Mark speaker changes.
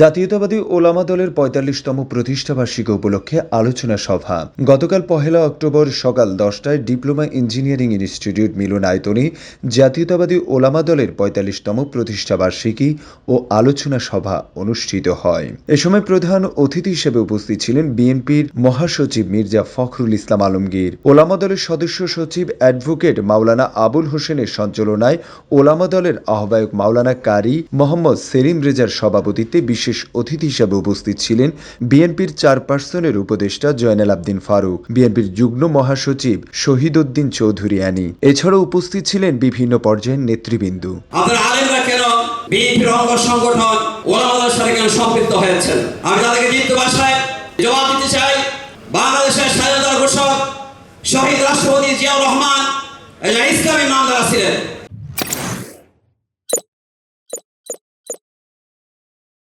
Speaker 1: জাতীয়তাবাদী ওলামা দলের পঁয়তাল্লিশতম প্রতিষ্ঠাবার্ষিকী উপলক্ষে আলোচনা সভা গতকাল পহেলা অক্টোবর সকাল দশটায় ডিপ্লোমা ইঞ্জিনিয়ারিং ইনস্টিটিউট মিলনায়তনে জাতীয়তাবাদী ওলামা দলের পঁয়তাল্লিশতম প্রতিষ্ঠাবার্ষিকী ও আলোচনা সভা অনুষ্ঠিত হয় এ সময় প্রধান অতিথি হিসেবে উপস্থিত ছিলেন বিএনপির মহাসচিব মির্জা ফখরুল ইসলাম আলমগীর ওলামা দলের সদস্য সচিব অ্যাডভোকেট মাওলানা আবুল হোসেনের সঞ্চালনায় ওলামা দলের আহ্বায়ক মাওলানা কারি মোহাম্মদ সেলিম রেজার সভাপতিত্বে বিশেষ অতিথি হিসাবে উপস্থিত ছিলেন বিএনপির চারপার্সনের উপদেষ্টা জয়নাল আবদিন ফারুক বিএনপির যুগ্ম মহাসচিব শহীদ উদ্দিন চৌধুরী আনি এছাড়াও উপস্থিত ছিলেন বিভিন্ন পর্যায়ের নেতৃবৃন্দ
Speaker 2: শহীদ রাষ্ট্রপতি জিয়াউর রহমান ইসলামী ছিলেন